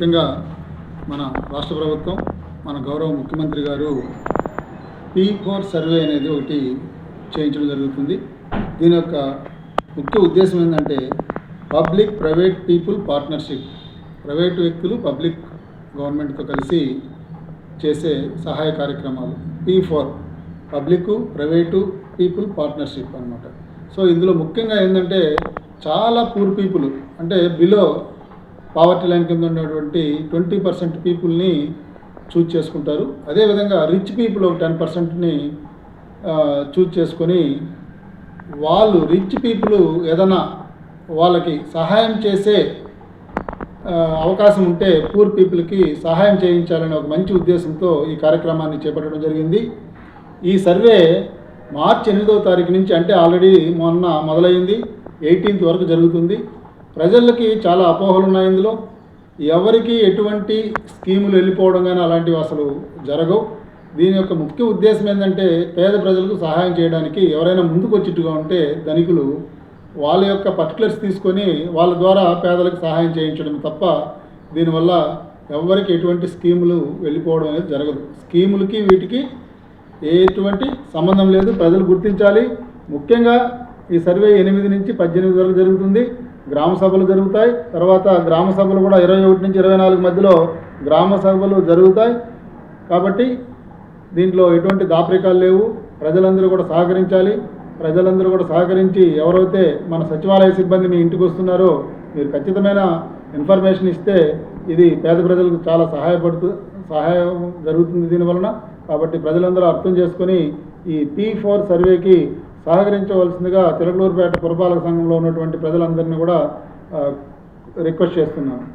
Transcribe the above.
ముఖ్యంగా మన రాష్ట్ర ప్రభుత్వం మన గౌరవ ముఖ్యమంత్రి గారు పీ ఫోర్ సర్వే అనేది ఒకటి చేయించడం జరుగుతుంది. దీని యొక్క ముఖ్య ఉద్దేశం ఏంటంటే public private people partnership private వ్యక్తులు పబ్లిక్ గవర్నమెంట్తో కలిసి చేసే సహాయ కార్యక్రమాలు. P four public private people partnership అనమాట సో ఇందులో ముఖ్యంగా ఏంటంటే చాలా పూర్ పీపుల్ అంటే బిలో పావర్టీ లైన్ కింద ఉన్నటువంటి ట్వంటీ పర్సెంట్ పీపుల్ని చూజ్ చేసుకుంటారు. అదేవిధంగా రిచ్ పీపుల్ ఒక టెన్ పర్సెంట్ని చూజ్ చేసుకొని వాళ్ళు రిచ్ పీపుల్ ఏదైనా వాళ్ళకి సహాయం చేసే అవకాశం ఉంటే పూర్ పీపుల్కి సహాయం చేయించాలనే ఒక మంచి ఉద్దేశంతో ఈ కార్యక్రమాన్ని చేపట్టడం జరిగింది. ఈ సర్వే మార్చి ఎనిమిదవ తారీఖు నుంచి అంటే ఆల్రెడీ మొన్న మొదలైంది. ఎయిటీన్త్ వరకు జరుగుతుంది. ప్రజలకి చాలా అపోహలు ఉన్నాయి ఇందులో. ఎవరికి ఎటువంటి స్కీములు వెళ్ళిపోవడం కానీ అలాంటివి అసలు జరగవు. దీని యొక్క ముఖ్య ఉద్దేశం ఏంటంటే పేద ప్రజలకు సహాయం చేయడానికి ఎవరైనా ముందుకు వచ్చిట్టుగా ఉంటే ధనికులు వాళ్ళ యొక్క పర్టికులర్స్ తీసుకొని వాళ్ళ ద్వారా పేదలకు సహాయం చేయించడం తప్ప దీనివల్ల ఎవరికి ఎటువంటి స్కీములు వెళ్ళిపోవడం అనేది జరగదు. స్కీములకి వీటికి ఎటువంటి సంబంధం లేదు. ప్రజలు గుర్తించాలి. ముఖ్యంగా ఈ సర్వే ఎనిమిది నుంచి పద్దెనిమిది వరకు జరుగుతుంది. గ్రామ సభలు జరుగుతాయి. తర్వాత గ్రామ సభలు కూడా ఇరవై ఒకటి నుంచి ఇరవై నాలుగు మధ్యలో గ్రామ సభలు జరుగుతాయి. కాబట్టి దీంట్లో ఎటువంటి దాపరికాలు లేవు. ప్రజలందరూ కూడా సహకరించాలి. ప్రజలందరూ కూడా సహకరించి ఎవరైతే మన సచివాలయ సిబ్బంది మీ ఇంటికి వస్తున్నారో మీరు ఖచ్చితమైన ఇన్ఫర్మేషన్ ఇస్తే ఇది పేద ప్రజలకు చాలా సహాయపడుతూ సహాయం జరుగుతుంది దీనివలన కాబట్టి ప్రజలందరూ అర్థం చేసుకొని ఈ పీ ఫోర్ సర్వేకి సహకరించవలసిందిగా తిలకలూరుపేట పురపాలక సంఘంలో ఉన్నటువంటి ప్రజలందరినీ కూడా రిక్వెస్ట్ చేస్తున్నాను.